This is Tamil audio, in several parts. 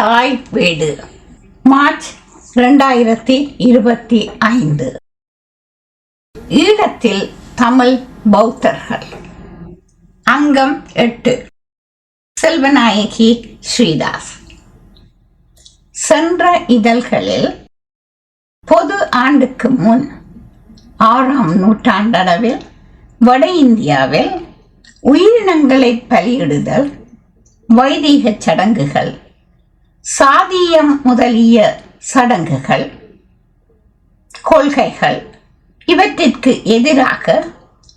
தாய் வீடு. மார்ச் ரெண்டாயிரத்தி இருபத்தி ஐந்து. ஈழத்தில் தமிழ் பௌத்தர்கள். அங்கம் எட்டு. செல்வநாயகி ஸ்ரீதாஸ். சென்ற இதழ்களில் பொது ஆண்டுக்கு முன் ஆறாம் நூற்றாண்டளவில் வட இந்தியாவில் உயிரினங்களை பலியிடுதல் வைதீக சடங்குகள் சாதியம் முதலிய சடங்குகள் கொள்கைகள் இவற்றிற்கு எதிராக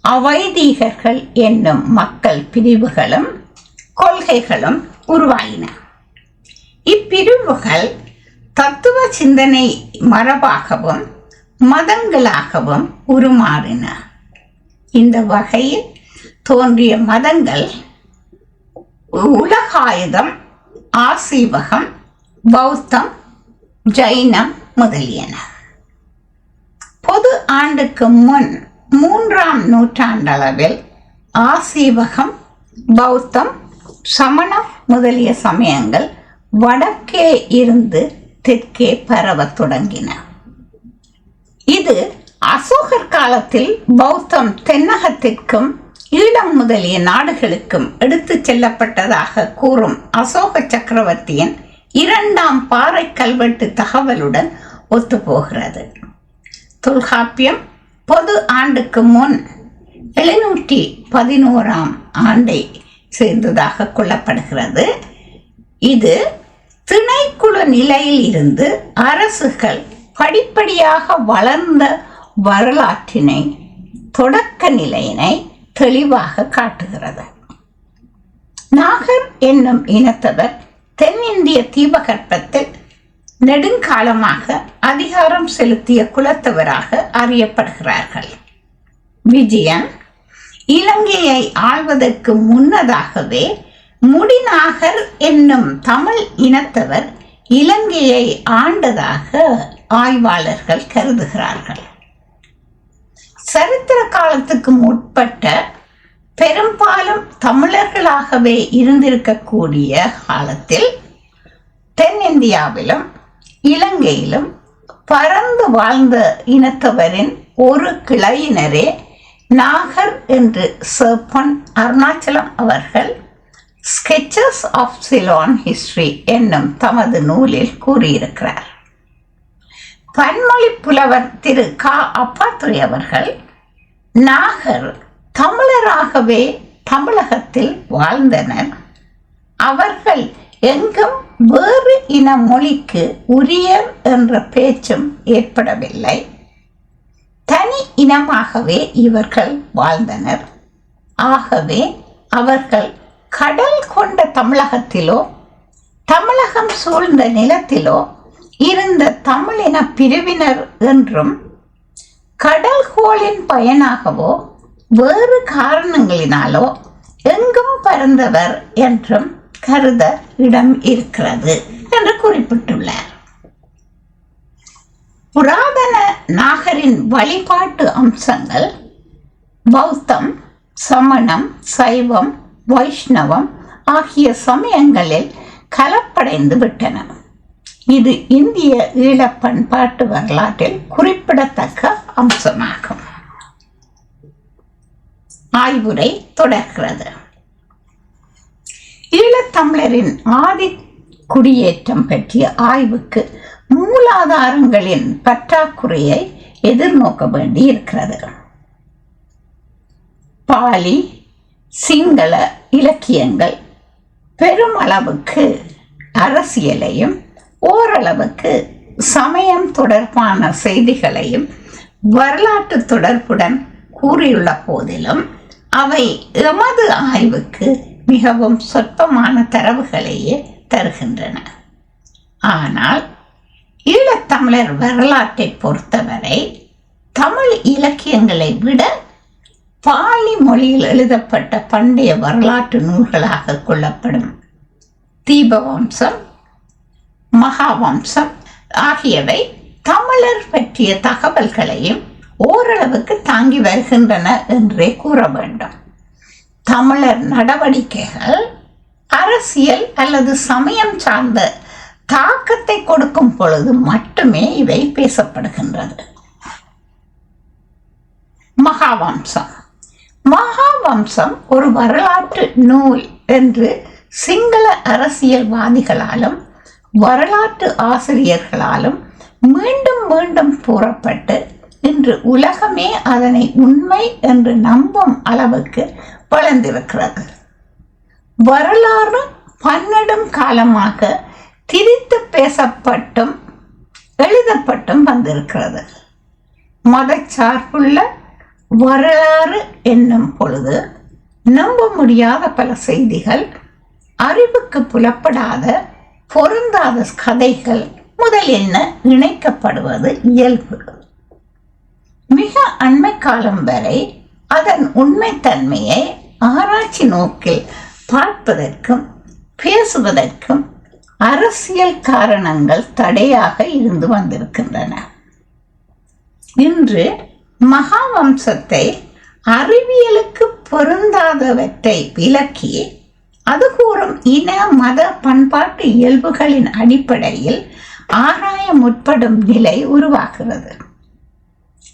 அவைதீகர்கள் என்னும் மக்கள் பிரிவுகளும் கொள்கைகளும் உருவாயின. இப்பிரிவுகள் தத்துவ சிந்தனை மரபாகவும் மதங்களாகவும் உருமாறின. இந்த வகையில் தோன்றிய மதங்கள் உலகாயுதம் ஆசீவகம் பௌத்தம் ஜைனம் முதலியன. பொது ஆண்டுக்கு முன் மூன்றாம் நூற்றாண்டளவில் ஆசீவகம் பௌத்தம் சமணம் முதலிய சமயங்கள் வடக்கே இருந்து தெற்கே பரவத் தொடங்கின. இது அசோகர் காலத்தில் பௌத்தம் தென்னகத்திற்கும் ஈழம் முதலிய நாடுகளுக்கும் எடுத்து செல்லப்பட்டதாக கூறும் அசோக சக்கரவர்த்தியின் இரண்டாம் பாறை கல்வெட்டு தகவலுடன் ஒத்துப்போகிறது. தொல்காப்பியம் பொது ஆண்டுக்கு முன் எழுநூற்றி பதினோராம் ஆண்டை சேர்ந்ததாக கொள்ளப்படுகிறது. இது திணைக்குழு நிலையில் இருந்து அரசுகள் படிப்படியாக வளர்ந்த வரலாற்றினை தொடக்க நிலையினை தெளிவாக காட்டுகிறது. நாகர் என்னும் இனத்தவர் தென்னிந்திய தீபகற்பத்தில் நெடுங்காலமாக அதிகாரம் செலுத்திய குலத்தவராக அறியப்படுகிறார்கள். விஜயன் இலங்கையை ஆள்வதற்கு முன்னதாகவே முடிநாகர் என்னும் தமிழ் இனத்தவர் இலங்கையை ஆண்டதாக ஆய்வாளர்கள் கருதுகிறார்கள். சரித்திர காலத்துக்கு முற்பட்ட பெரும்பாலும் தமிழர்களாகவே இருந்திருக்கக்கூடிய காலத்தில் தென்னிந்தியாவிலும் இலங்கையிலும் பறந்து வாழ்ந்த இனத்தவரின் ஒரு கிளையினரே நாகர் என்று சர்பன் அருணாச்சலம் அவர்கள் ஸ்கெச்சஸ் ஆஃப் சிலோன் ஹிஸ்டரி என்னும் தமது நூலில் கூறியிருக்கிறார். பன்மொழி புலவர் திரு கா. அப்பாத்துறை அவர்கள் நாகர் தமிழராகவே தமிழகத்தில் வாழ்ந்தனர். அவர்கள் எங்கும் வேறு இன மொழிக்கு உரியர் என்ற பேச்சும் ஏற்படவில்லை. தனி இனமாகவே இவர்கள் வாழ்ந்தனர். ஆகவே அவர்கள் கடல் கொண்ட தமிழகத்திலோ தமிழகம் சூழ்ந்த நிலத்திலோ இருந்த தமிழின பிரிவினர் என்றும் கடல்கோளின் பயனாகவோ வேறு காரணங்களினாலோ எங்கும் பறந்தவர் என்றும் கருத இடம் இருக்கிறது என்று குறிப்பிட்டுள்ளார். புராதன நாகரின் வழிபாட்டு அம்சங்கள் பௌத்தம் சமணம் சைவம் வைஷ்ணவம் ஆகிய சமயங்களில் கலப்படைந்து விட்டன. இது இந்திய ஈழ பண்பாட்டு வரலாற்றில் குறிப்பிடத்தக்க அம்சமாகும். ஆய்வுரை தொடர்கிறது. ஈழத்தமிழரின் ஆதி குடியேற்றம் பற்றிய ஆய்வுக்கு மூலாதாரங்களின் பற்றாக்குறையை எதிர்நோக்க வேண்டி இருக்கிறது பாலி சிங்கள இலக்கியங்கள் பெருமளவுக்கு அரசியலையும் ஓரளவுக்கு சமயம் தொடர்பான செய்திகளையும் வரலாற்று தொடர்புடன் கூறியுள்ள போதிலும் அவை எமது ஆய்வுக்கு மிகவும் சொற்பமான தரவுகளையே தருகின்றன. ஆனால் ஈழத்தமிழர் வரலாற்றை பொறுத்தவரை தமிழ் இலக்கியங்களை விட பாலி மொழியில் எழுதப்பட்ட பண்டைய வரலாற்று நூல்களாக கொள்ளப்படும் தீபவம்சம் மகாவம்சம் ஆகியவை தமிழர் பற்றிய தகவல்களையும் ஓரளவுக்கு தாங்கி வருகின்றன என்றே கூற வேண்டும். தமிழர் நடவடிக்கைகள் அரசியல் அல்லது சமயம் சார்ந்த தாக்கத்தை கொடுக்கும் பொழுது மட்டுமே இவை பேசப்படுகின்றது. மகாவம்சம். மகாவம்சம் ஒரு வரலாற்று நூல் என்று சிங்கள அரசியல்வாதிகளாலும் வரலாற்று ஆசிரியர்களாலும் மீண்டும் மீண்டும் கூறப்பட்டு இன்று உலகமே அதனை உண்மை என்று நம்பும் அளவுக்கு வளர்ந்திருக்கிறது. வரலாறு பன்னெடும் காலமாக திரித்து பேசப்பட்டும் எழுதப்பட்டும் வந்திருக்கிறது. மதச்சார்புள்ள வரலாறு என்னும் பொழுது நம்ப முடியாத பல செய்திகள் அறிவுக்கு புலப்படாத பொருந்தாத கதைகள் முதலில் இணைக்கப்படுவது இயல்பு. மிக அண்மை காலம் வரை அதன் உண்மைத்தன்மையை ஆராய்ச்சி நோக்கில் பார்ப்பதற்கும் பேசுவதற்கும் அரசியல் காரணங்கள் தடையாக இருந்து வந்திருக்கின்றன. இன்று மகாவம்சத்தை அறிவியலுக்கு பொருந்தாதவற்றை விலக்கி அது கூறும் இன மத பண்பாட்டு இயல்புகளின் அடிப்படையில் ஆராய முற்படும் நிலை உருவாகிறது.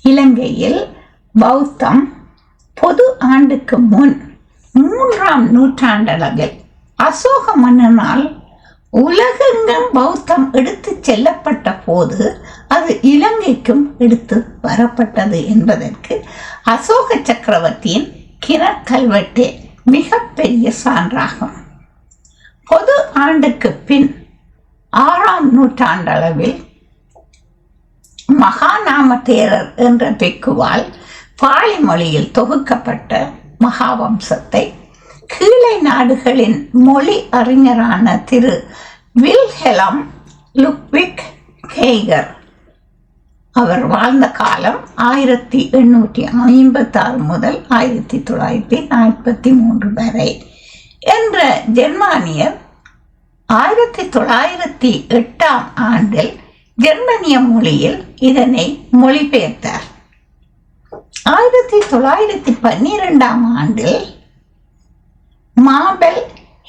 இலங்கையில் பௌத்தம் பொது ஆண்டுக்கு முன் மூன்றாம் நூற்றாண்டளவில் அசோக மன்னனால் உலகெங்கும் பௌத்தம் எடுத்து செல்லப்பட்ட போது அது இலங்கைக்கும் எடுத்து வரப்பட்டது என்பதற்கு அசோக சக்கரவர்த்தியின் கிணக்கல்வெட்டு மிகப்பெரிய சான்றாகும். பொது ஆண்டுக்கு பின் ஆறாம் நூற்றாண்டளவில் மகாநாம தேரர் என்ற பெக்குவால் பாலி மொழியில் தொகுக்கப்பட்ட மகாவம்சத்தை கீழே நாடுகளின் மொழி அறிஞரான திரு வில்ஹெலம் லுக்விக் கேகர் அவர் வாழ்ந்த காலம் ஆயிரத்தி எண்ணூற்றி ஐம்பத்தாறு முதல் ஆயிரத்தி தொள்ளாயிரத்தி நாற்பத்தி மூன்று வரை. என்ற ஜெர்மானியர் ஆயிரத்தி தொள்ளாயிரத்தி எட்டாம் ஆண்டில் ஜெர்மனிய மொழியில் இதனை மொழிபெயர்த்தார். ஆயிரத்தி தொள்ளாயிரத்தி பன்னிரெண்டாம் ஆண்டில் மாபெல்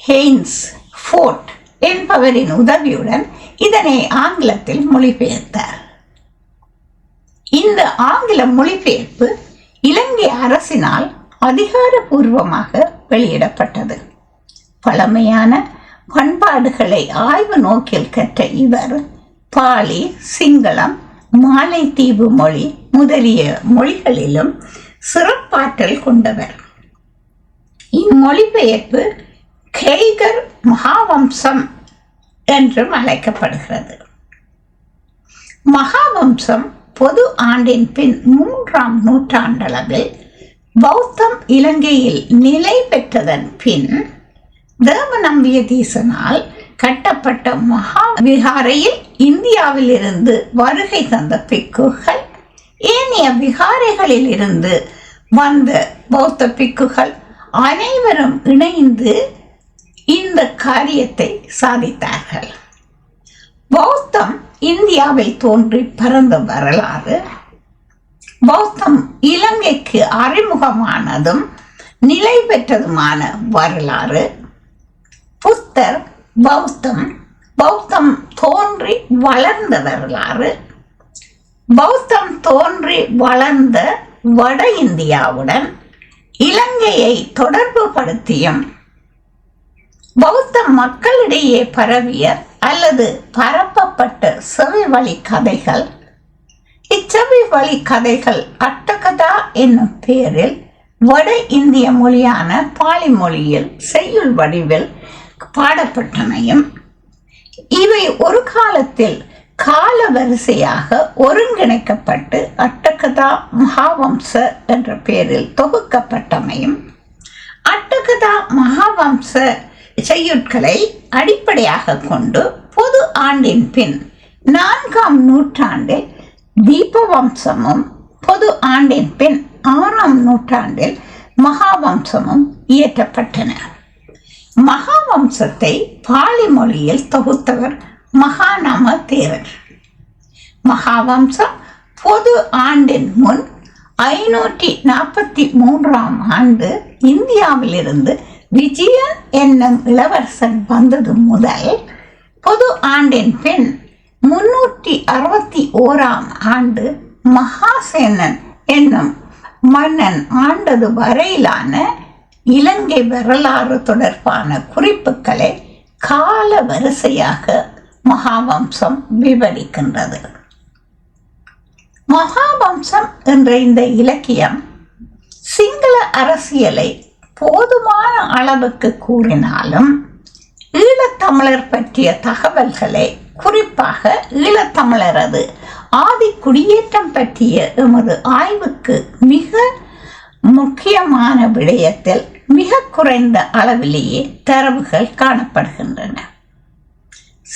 ஹெய்ன்ஸ் ஃபோர்ட் என்பவரின் உதவியுடன் இதனை ஆங்கிலத்தில் மொழிபெயர்த்தார். இந்த ஆங்கில மொழிபெயர்ப்பு இலங்கை அரசினால் அதிகாரபூர்வமாக வெளியிடப்பட்டது. பழமையான பண்பாடுகளை ஆய்வு நோக்கில் கற்ற இவர் பாலி சிங்களம் மாலைத்தீவு மொழி முதலிய மொழிகளிலும் சிறப்பாற்றல் கொண்டவர். இம்மொழிபெயர்ப்பு கெய்கர் மகாவம்சம் என்றும் அழைக்கப்படுகிறது. மகாவம்சம் பொது ஆண்டின் பின் மூன்றாம் நூற்றாண்டளவில் பௌத்தம் இலங்கையில் நிலை பெற்றதன் பின் தேவநம்பியதீசனால் கட்டப்பட்ட மகா விகாரையில் இந்தியாவிலிருந்து வருகை தந்த பிக்குகள் ஏனைய விகாரைகளில் இருந்து வந்த பௌத்த பிக்குகள் அனைவரும் இணைந்து இந்த காரியத்தை சாதித்தார்கள். பௌத்தம் இந்தியாவில் தோன்றி பரந்த வரலாறு. பௌத்தம் இலங்கைக்கு அறிமுகமானதும் நிலை பெற்றதுமான வரலாறு. புத்தர் பௌத்தம் பௌத்தம் தோன்றி வளர்ந்த வரலாறு. பௌத்தம் தோன்றி வளர்ந்த வட இந்தியாவுடன் இலங்கையை தொடர்பு படுத்தியும் பௌத்த மக்களிடையே பரவிய அல்லது பரப்பப்பட்ட செவி வழி கதைகள் இச்செவி வழி கதைகள் அட்டகதா என்னும் பெயரில் வட இந்திய மொழியான பாலி மொழியில் செய்யுள் வடிவில் பாடப்பட்டமையும் இவை ஒரு காலத்தில் கால வரிசையாக ஒருங்கிணைக்கப்பட்டு அட்டகதா மகாவம்ச என்ற பெயரில் தொகுக்கப்பட்டமையும் அட்டகதா மகாவம்ச செய்யுட்களை அடிப்படையாக கொண்டு பொது ஆண்டின் பின் நான்காம் நூற்றாண்டில் தீபவம்சமும் பொது ஆண்டின் பின் ஆறாம் நூற்றாண்டில் மகாவம்சமும் இயற்றப்பட்டன. மகாவம்சத்தை பாலி மொழியில் தொகுத்தவர் மகாநாம தேரர் மகாவம்சம் பொது ஆண்டின் முன் ஐநூற்றி நாற்பத்தி மூன்றாம் ஆண்டு இந்தியாவிலிருந்து விஜய என்னும் இளவரசன் வந்தது முதல் பொது ஆண்டின் பின் முன்னூற்றி அறுபத்தி ஓராம் ஆண்டு மகாசேனன் என்னும் மன்னன் ஆண்டது வரையிலான இலங்கை வரலாறு தொடர்பான குறிப்புகளை கால வரிசையாக மகாவம்சம் விவரிக்கின்றது. மகாவம்சம் என்ற இந்த இலக்கியம் சிங்கள அரசியலை போதுமான அளவுக்கு கூறினாலும் ஈழத்தமிழர் பற்றிய தகவல்களை குறிப்பாக ஈழத்தமிழரது ஆதி குடியேற்றம் பற்றிய எமது ஆய்வுக்கு மிக முக்கியமான விடயத்தில் மிக குறைந்த அளவிலேயே தரவுகள் காணப்படுகின்றன.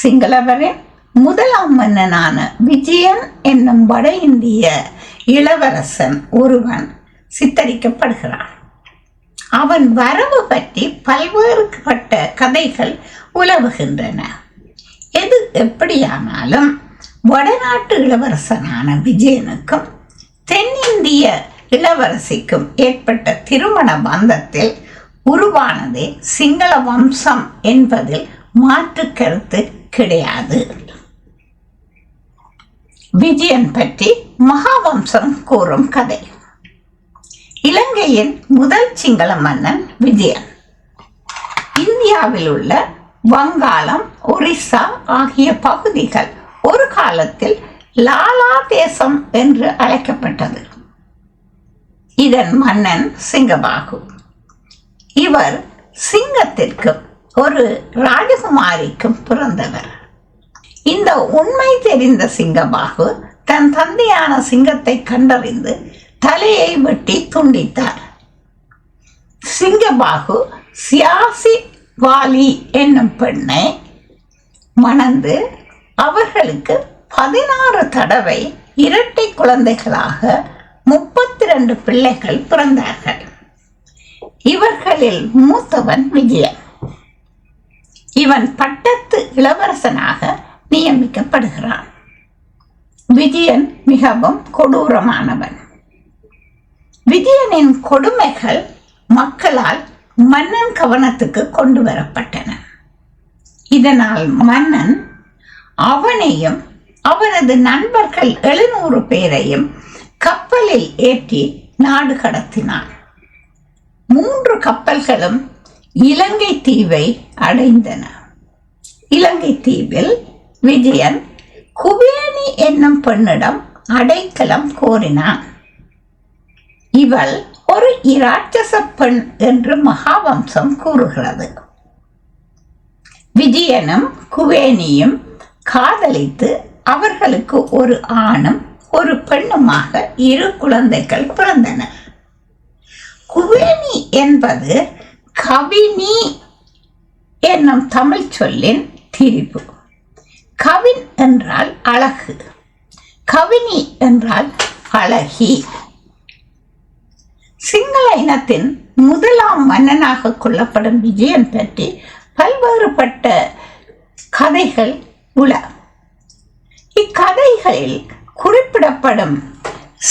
சிங்களவரின் முதலாம் மன்னனான விஜயன் என்னும் வட இந்திய இளவரசன் ஒருவன் சித்தரிக்கப்படுகிறான். அவன் வரவு பற்றி பல்வேறுபட்ட கதைகள் உலவுகின்றன. எது எப்படியானாலும் வடநாட்டு இளவரசனான விஜயனுக்கும் தென்னிந்திய இளவரசிக்கும் ஏற்பட்ட திருமண பந்தத்தில் உருவானதே சிங்கள வம்சம் என்பதில் மாற்று கருத்து கிடையாது. விஜயன் பற்றி மகாவம்சம் கூறும் கதை. இலங்கையின் முதல் சிங்கள மன்னன் விஜயன். இந்தியாவில் உள்ள வங்காளம் ஒரிசா ஆகிய பகுதிகள் ஒரு காலத்தில் லாலா தேசம் என்று அழைக்கப்பட்டது. இதன் மன்னன் சிங்கபாகு. இவர் சிங்கத்திற்கும் ஒரு ராஜகுமாரிக்கும் பிறந்தவர். இந்த உண்மை தெரிந்த சிங்கபாகு தன் தந்தையான சிங்கத்தை கண்டறிந்து தலையை வெட்டி துண்டித்தார். சிங்கபாகு சியாசி வாலி என்னும் பெண்ணை மணந்து அவர்களுக்கு பதினாறு தடவை இரட்டை குழந்தைகளாக முப்பத்தி ரெண்டு பிள்ளைகள் பிறந்தார்கள். இவர்களில் மூத்தவன் விஜயன். இவன் பட்டத்து இளவரசனாக நியமிக்கப்படுகிறான். விஜயன் மிகவும் கொடூரமானவன். விஜயனின் கொடுமைகள் மக்களால் மன்னன் கவனத்துக்கு கொண்டு வரப்பட்டன. இதனால் மன்னன் அவனையும் அவனது நண்பர்கள் எழுநூறு பேரையும் கப்பலில் ஏற்றி நாடு கடத்தினான். மூன்று கப்பல்களும் இலங்கை தீவை அடைந்தன. இலங்கை தீவில் விஜயன் குபேனி என்னும் பெண்ணிடம் அடைக்கலம் கோரினான். இவள் ஒரு இராட்சச பெண் என்று மகாவம்சம் கூறுகிறது. விஜயனும் குவேனியும் காதலித்து அவர்களுக்கு ஒரு ஆணும் ஒரு பெண்ணுமாக இரு குழந்தைகள் பிறந்தனர். குவேனி என்பது கவினி என்னும் தமிழ் சொல்லின் திரிபு. கவின் என்றால் அழகு. கவினி என்றால் அழகி. சிங்கள இனத்தின் முதலாம் மன்னனாக கொள்ளப்படும் விஜயன் பற்றி பல்வேறுபட்ட கதைகள் உள. இக்கதைகளில் குறிப்பிடப்படும்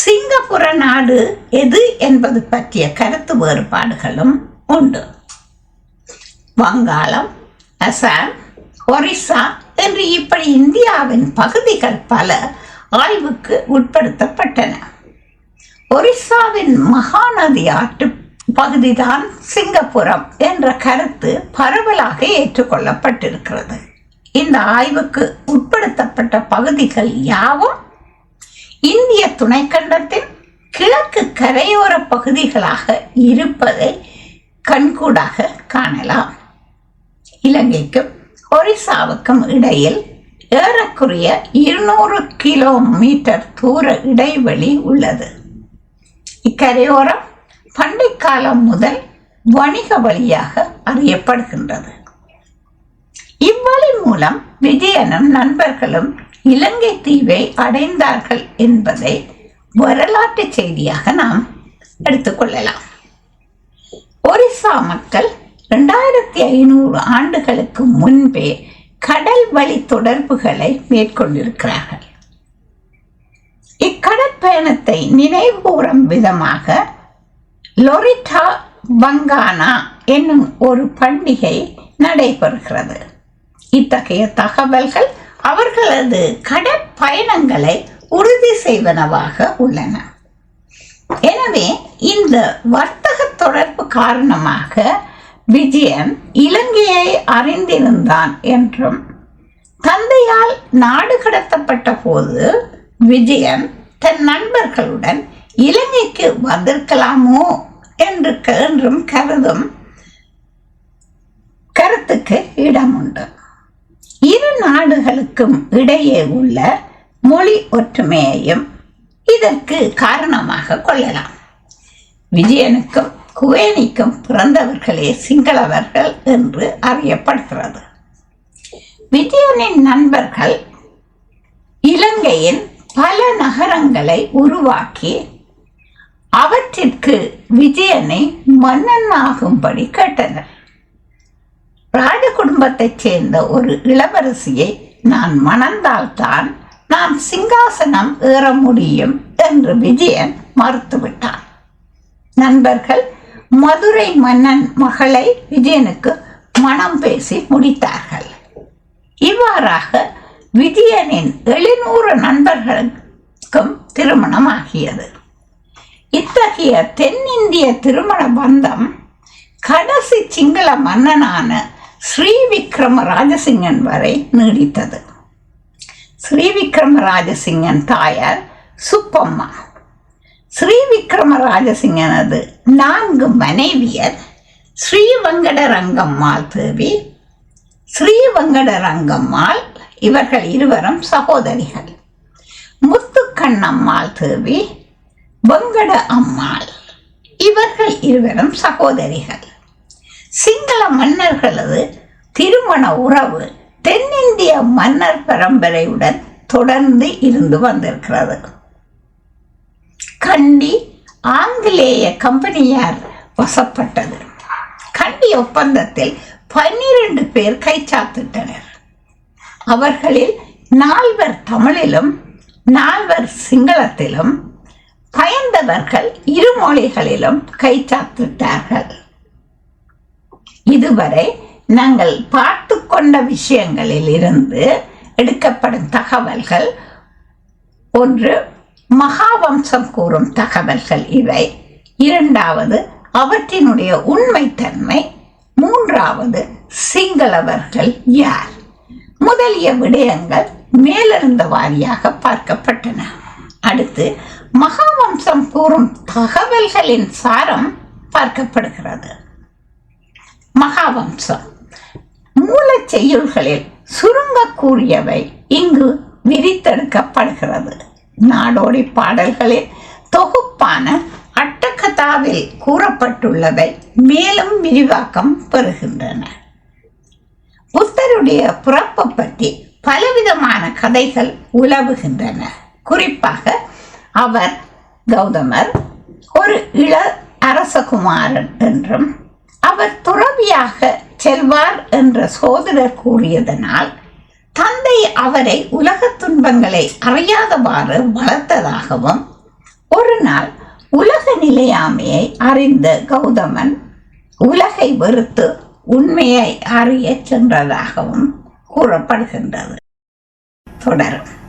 சிங்கப்புற நாடு எது என்பது பற்றிய கருத்து வேறுபாடுகளும் உண்டு. வங்காளம் அசாம் ஒரிசா என்று இப்படி இந்தியாவின் பகுதிகள் பல ஆய்வுக்கு உட்படுத்தப்பட்டன. ஒரிசாவின் மகாநதி ஆற்று பகுதிதான் சிங்கப்புரம் என்ற கருத்து பரவலாக ஏற்றுக்கொள்ளப்பட்டிருக்கிறது. இந்த ஆய்வுக்கு உட்படுத்தப்பட்ட பகுதிகள் யாவும் இந்திய துணைக்கண்டத்தின் கிழக்கு கரையோர பகுதிகளாக இருப்பதை கண்கூடாக காணலாம். இலங்கைக்கும் ஒரிசாவுக்கும் இடையில் ஏறக்குறைய இருநூறு கிலோமீட்டர் தூர இடைவெளி உள்ளது. இக்கரையோரம் பண்டை காலம் முதல் வணிக வழியாக அறியப்படுகின்றது. இவ்வழி மூலம் விஜயனும் நண்பர்களும் இலங்கை தீவை அடைந்தார்கள் என்பதை வரலாற்று செய்தியாக நாம் எடுத்துக்கொள்ளலாம் ஒரிசா மக்கள் இரண்டாயிரத்தி ஐநூறு ஆண்டுகளுக்கு முன்பே கடல் வழி தொடர்புகளை மேற்கொண்டிருக்கிறார்கள். பயணத்தை நினைவுகூறும் விதமாக லொரிட்டா பங்கானா என்னும் ஒரு பண்டிகை நடைபெறுகிறது. இத்தகைய தகவல்கள் அவர்களது கடற்பயணங்களை உறுதி செய்வனவாக உள்ளன. எனவே இந்த வர்த்தக தொடர்பு காரணமாக விஜயன் இலங்கையை அறிந்திருந்தான் என்றும் தந்தையால் நாடு கடத்தப்பட்ட போது விஜயன் தன் நண்பர்களுடன் இலங்கைக்கு வந்திருக்கலாமோ என்று என்றும் கருதும் கருத்துக்கு இடம் உண்டு இரு நாடுகளுக்கும் இடையே உள்ள மொழி ஒற்றுமையையும் இதற்கு காரணமாக கொள்ளலாம். விஜயனுக்கும் குவேனிக்கும் பிறந்தவர்களே சிங்களவர்கள் என்று அறியப்படுகிறது. விஜயனின் நண்பர்கள் இலங்கையின் பல நகரங்களை உருவாக்கி அவற்றிற்கு விஜயனை மன்னனாகும்படி கேட்டனர். ராஜ குடும்பத்தைச் சேர்ந்த ஒரு இளவரசியை நான் மணந்தால்தான் நான் சிங்காசனம் ஏற முடியும் என்று விஜயன் மறுத்துவிட்டான். நண்பர்கள் மதுரை மன்னன் மகளை விஜயனுக்கு மனம் பேசி முடித்தார்கள். இவ்வாறாக விஜயனின் எழுநூறு நண்பர்களுக்கும் திருமணமாகியது. இத்தகைய தென்னிந்திய திருமண பந்தம் கடைசி சிங்கள மன்னனான ஸ்ரீ விக்ரம ராஜசிங்கன் வரை நீடித்தது. ஸ்ரீ விக்ரம ராஜசிங்கன் தாயார் சுப்பம்மா. ஸ்ரீ விக்ரம ராஜசிங்கனது நான்கு மனைவியர் ஸ்ரீ வெங்கட ரங்கம்மாள் தேவி ஸ்ரீ வெங்கட ரங்கம்மாள் இவர்கள் இருவரும் சகோதரிகள். முத்துக்கண்ணம்மாள் தேவி வெங்கட அம்மாள். இவர்கள் இருவரும் சகோதரிகள். சிங்கள மன்னர்களது திருமண உறவு தென்னிந்திய மன்னர் பரம்பரையுடன் தொடர்ந்து இருந்து வந்திருக்கிறது. கண்டி ஆங்கிலேய கம்பெனியார் வசப்பட்டது. கண்டி ஒப்பந்தத்தில் பன்னிரண்டு பேர் கைச்சாத்திட்டனர். அவர்களில் நால்வர் தமிழிலும் நால்வர் சிங்களத்திலும் பயந்தவர்கள் இரு மொழிகளிலும் கைச்சாத்திட்டார்கள் இதுவரை நாங்கள் பார்த்து கொண்ட விஷயங்களில் இருந்து எடுக்கப்படும் தகவல்கள் ஒன்று மகாவம்சம் கூறும் தகவல்கள் இவை. இரண்டாவது அவற்றினுடைய உண்மைத்தன்மை. மூன்றாவது சிங்களவர்கள் யார்? முதலிய விடயங்கள் மேலிருந்த வாரியாக பார்க்கப்பட்டன. அடுத்து மகாவம்சம் கூறும் தகவல்களின் சாரம் பார்க்கப்படுகிறது. மகாவம்சம். மூலச் செய்யுள்களில் சுருங்க கூறியவை இங்கு விரித்தெடுக்கப்படுகிறது. நாடோடி பாடல்களில் தொகுப்பான அட்டகதாவில் கூறப்பட்டுள்ளவை மேலும் விரிவாக்கம் பெறுகின்றன. புத்தருடைய பிறப்பை பற்றி பலவிதமான கதைகள் உலவுகின்றன. குறிப்பாக அவர் கௌதமர் ஒரு இள அரசகுமாரன் என்றும் அவர் துறவியாக செல்வார் என்ற சோதரர் கூறியதனால் தந்தை அவரை உலக துன்பங்களை அறியாதவாறு வளர்த்ததாகவும் ஒரு நாள் உலக நிலையாமையை அறிந்த கௌதமன் உலகை வெறுத்து உண்மையை அறிய சென்றதாகவும் கூறப்படுகின்றது. தொடரும்.